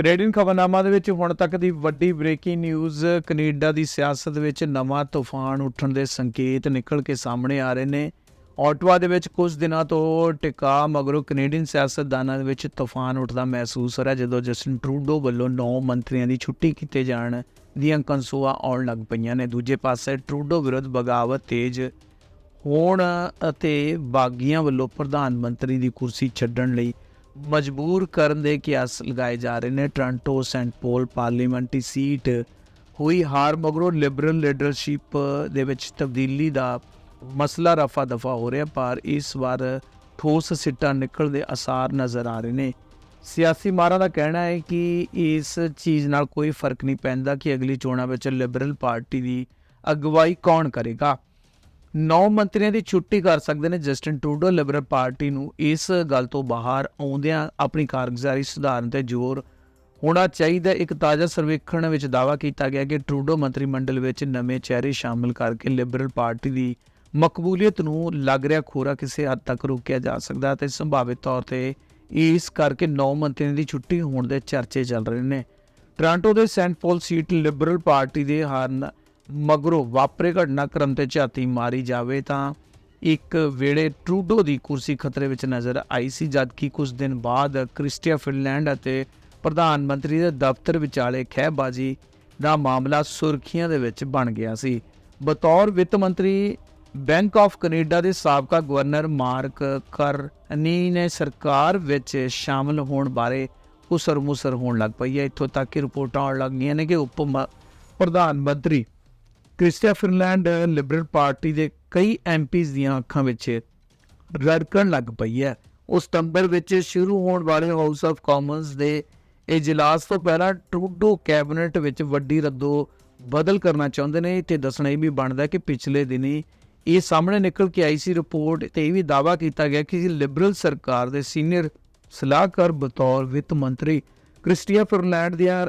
Canadian ਖਬਰਨਾਮਾ ਦੇ ਵਿੱਚ ਹੁਣ ਤੱਕ ਦੀ ਵੱਡੀ ਬ੍ਰੇਕਿੰਗ ਨਿਊਜ਼ ਕੈਨੇਡਾ ਦੀ ਸਿਆਸਤ ਵਿੱਚ ਨਵਾਂ ਤੂਫਾਨ ਉੱਠਣ ਦੇ ਸੰਕੇਤ ਨਿਕਲ ਕੇ ਸਾਹਮਣੇ ਆ ਰਹੇ ਨੇ। ਆਟਵਾ ਦੇ ਵਿੱਚ ਕੁਝ ਦਿਨਾਂ ਤੋਂ ਟਿਕਾ ਮਗਰੋਂ ਕੈਨੇਡੀਅਨ ਸਿਆਸਤਦਾਨਾਂ ਦੇ ਵਿੱਚ ਤੂਫਾਨ ਉੱਠਦਾ ਮਹਿਸੂਸ ਹੋ ਰਿਹਾ, ਜਦੋਂ ਜਸਟਿਨ ਟਰੂਡੋ ਵੱਲੋਂ 9 ਮੰਤਰੀਆਂ ਦੀ ਛੁੱਟੀ ਕੀਤੇ ਜਾਣ ਦੀਆਂ ਕੰਸੂਆਂ ਆਉਣ ਲੱਗ ਪਈਆਂ ਨੇ। ਦੂਜੇ ਪਾਸੇ ਟਰੂਡੋ ਵਿਰੁੱਧ ਬਗਾਵਤ ਤੇਜ਼ ਹੋਣ ਅਤੇ ਬਾਗੀਆਂ ਵੱਲੋਂ ਪ੍ਰਧਾਨ ਮੰਤਰੀ ਦੀ ਕੁਰਸੀ ਛੱਡਣ ਲਈ ਮਜਬੂਰ ਕਰਨ ਦੇ ਕਿਆਸ ਲਗਾਏ ਜਾ ਰਹੇ ਨੇ। Toronto Saint Paul parliamentary seat ਹੋਈ ਹਾਰ ਮਗਰੋਂ ਲਿਬਰਲ ਲੀਡਰਸ਼ਿਪ ਦੇ ਵਿੱਚ ਤਬਦੀਲੀ ਦਾ ਮਸਲਾ ਰਫਾ ਦਫਾ ਹੋ ਰਿਹਾ, ਪਰ ਇਸ ਵਾਰ ਠੋਸ ਸਿੱਟਾ ਨਿਕਲਣ ਦੇ ਅਸਾਰ ਨਜ਼ਰ ਆ ਰਹੇ ਨੇ। ਸਿਆਸੀ ਮਾਰਾਂ ਦਾ ਕਹਿਣਾ ਹੈ ਕਿ ਇਸ ਚੀਜ਼ ਨਾਲ ਕੋਈ ਫ਼ਰਕ ਨਹੀਂ ਪੈਂਦਾ ਕਿ ਅਗਲੀ ਚੋਣਾਂ ਵਿੱਚ ਲਿਬਰਲ ਪਾਰਟੀ ਦੀ ਅਗਵਾਈ ਕੌਣ ਕਰੇਗਾ। ਨੌ ਮੰਤਰੀਆਂ ਦੀ ਛੁੱਟੀ ਕਰ ਸਕਦੇ ਨੇ ਜਸਟਿਨ ਟਰੂਡੋ, ਲਿਬਰਲ ਪਾਰਟੀ ਨੂੰ। ਇਸ ਗੱਲ ਤੋਂ ਬਾਹਰ ਆਉਂਦਿਆਂ ਆਪਣੀ ਕਾਰਗੁਜ਼ਾਰੀ ਸੁਧਾਰਨ ਤੇ ਜ਼ੋਰ ਹੋਣਾ ਚਾਹੀਦਾ। ਇੱਕ ਤਾਜ਼ਾ ਸਰਵੇਖਣ ਵਿੱਚ ਦਾਅਵਾ ਕੀਤਾ ਗਿਆ ਕਿ ਟਰੂਡੋ ਮੰਤਰੀ ਮੰਡਲ ਵਿੱਚ ਨਵੇਂ ਚਿਹਰੇ ਸ਼ਾਮਲ ਕਰਕੇ ਲਿਬਰਲ ਪਾਰਟੀ ਦੀ ਮਕਬੂਲੀਅਤ ਨੂੰ ਲੱਗ ਰਿਹਾ ਖੋਰਾ ਕਿਸੇ ਹੱਦ ਤੱਕ ਰੋਕਿਆ ਜਾ ਸਕਦਾ ਤੇ ਸੰਭਾਵਿਤ ਤੌਰ ਤੇ ਇਸ ਕਰਕੇ ਨੌ ਮੰਤਰੀਆਂ ਦੀ ਛੁੱਟੀ ਹੋਣ ਦੇ ਚਰਚੇ ਚੱਲ ਰਹੇ ਨੇ। ਟ੍ਰਾਂਟੋ ਦੇ Saint Paul seat Liberal Party ਦੇ ਹਾਰਨ ਮਗਰੋਂ ਵਾਪਰੇ ਘਟਨਾਕ੍ਰਮ ਤੇ ਝਾਤੀ ਮਾਰੀ ਜਾਵੇ ਤਾਂ ਇੱਕ ਵੇਲੇ ਟਰੂਡੋ ਦੀ ਕੁਰਸੀ ਖਤਰੇ ਵਿੱਚ ਨਜ਼ਰ ਆਈ ਸੀ, ਜਦਕਿ ਕੁਝ ਦਿਨ ਬਾਅਦ ਕ੍ਰਿਸਟੀਆ ਫਿਨਲੈਂਡ ਅਤੇ ਪ੍ਰਧਾਨ ਮੰਤਰੀ ਦੇ ਦਫ਼ਤਰ ਵਿਚਾਲੇ ਖਹਿਬਾਜ਼ੀ ਦਾ ਮਾਮਲਾ ਸੁਰਖੀਆਂ ਦੇ ਵਿੱਚ ਬਣ ਗਿਆ ਸੀ। ਬਤੌਰ ਵਿੱਤ ਮੰਤਰੀ ਬੈਂਕ ਆਫ ਕੈਨੇਡਾ ਦੇ ਸਾਬਕਾ ਗਵਰਨਰ ਮਾਰਕ ਕਰਨੀ ਨੇ ਸਰਕਾਰ ਵਿੱਚ ਸ਼ਾਮਲ ਹੋਣ ਬਾਰੇ ਉਸਰ ਮੁਸਰ ਹੋਣ ਲੱਗ ਪਈ ਹੈ। ਇੱਥੋਂ ਤੱਕ ਕਿ ਰਿਪੋਰਟਾਂ ਆਉਣ ਲੱਗ ਗਈਆਂ ਨੇ ਕਿ ਉਪ ਮ- ਪ੍ਰਧਾਨ ਮੰਤਰੀ ਕ੍ਰਿਸਟੀਆ ਫਿਨਲੈਂਡ ਲਿਬਰਲ ਪਾਰਟੀ ਦੇ ਕਈ ਐਮਪੀਜ਼ ਦੀਆਂ ਅੱਖਾਂ ਵਿੱਚ ਰੜਕਣ ਲੱਗ ਪਈ ਹੈ। ਉਹ ਸਤੰਬਰ ਵਿੱਚ ਸ਼ੁਰੂ ਹੋਣ ਵਾਲੇ ਹਾਊਸ ਆਫ ਕਾਮਨਸ ਦੇ ਇਜਲਾਸ ਤੋਂ ਪਹਿਲਾਂ ਟਰੂਡੋ ਕੈਬਨਿਟ ਵਿੱਚ ਵੱਡੀ ਰੱਦੋ ਬਦਲ ਕਰਨਾ ਚਾਹੁੰਦੇ ਨੇ। ਤੇ ਦੱਸਣਾ ਇਹ ਵੀ ਬਣਦਾ ਕਿ ਪਿਛਲੇ ਦਿਨੀ ਇਹ ਸਾਹਮਣੇ ਨਿਕਲ ਕੇ ਆਈ ਸੀ ਰਿਪੋਰਟ ਤੇ ਇਹ ਵੀ ਦਾਅਵਾ ਕੀਤਾ ਗਿਆ ਕਿ ਲਿਬਰਲ ਸਰਕਾਰ ਦੇ ਸੀਨੀਅਰ ਸਲਾਹਕਾਰ ਬਤੌਰ ਵਿੱਤ ਮੰਤਰੀ ਕ੍ਰਿਸਟੀਆ ਫਰਲੈਂਡ ਦੀਆਂ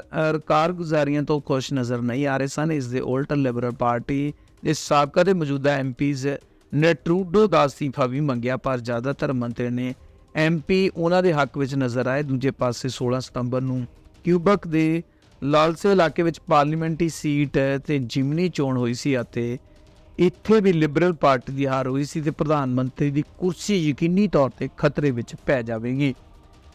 ਕਾਰਗੁਜ਼ਾਰੀਆਂ ਤੋਂ ਖੁਸ਼ ਨਜ਼ਰ ਨਹੀਂ ਆ ਰਹੇ ਸਨ। ਇਸ ਦੇ ਉਲਟ ਲਿਬਰਲ ਪਾਰਟੀ ਦੇ ਸਾਬਕਾ ਤੇ ਮੌਜੂਦਾ ਐਮਪੀਜ਼ ਨੇ ਟਰੂਡੋ ਦਾ ਅਸਤੀਫਾ ਵੀ ਮੰਗਿਆ, ਪਰ ਜ਼ਿਆਦਾਤਰ ਮੰਤਰੀ ਨੇ ਐਮਪੀ ਉਹਨਾਂ ਦੇ ਹੱਕ ਵਿੱਚ ਨਜ਼ਰ ਆਏ। ਦੂਜੇ ਪਾਸੇ 16 ਸਤੰਬਰ ਨੂੰ ਕਿਊਬਕ ਦੇ ਲਾਲਸੇ ਇਲਾਕੇ ਵਿੱਚ ਪਾਰਲੀਮੈਂਟਰੀ ਸੀਟ ਤੇ ਜਿਮਨੀ ਚੋਣ ਹੋਈ ਸੀ ਅਤੇ ਇੱਥੇ ਵੀ ਲਿਬਰਲ ਪਾਰਟੀ ਦੀ ਹਾਰ ਹੋਈ ਸੀ ਤੇ ਪ੍ਰਧਾਨ ਮੰਤਰੀ ਦੀ ਕੁਰਸੀ ਯਕੀਨੀ ਤੌਰ ਤੇ ਖਤਰੇ ਵਿੱਚ ਪੈ ਜਾਵੇਗੀ।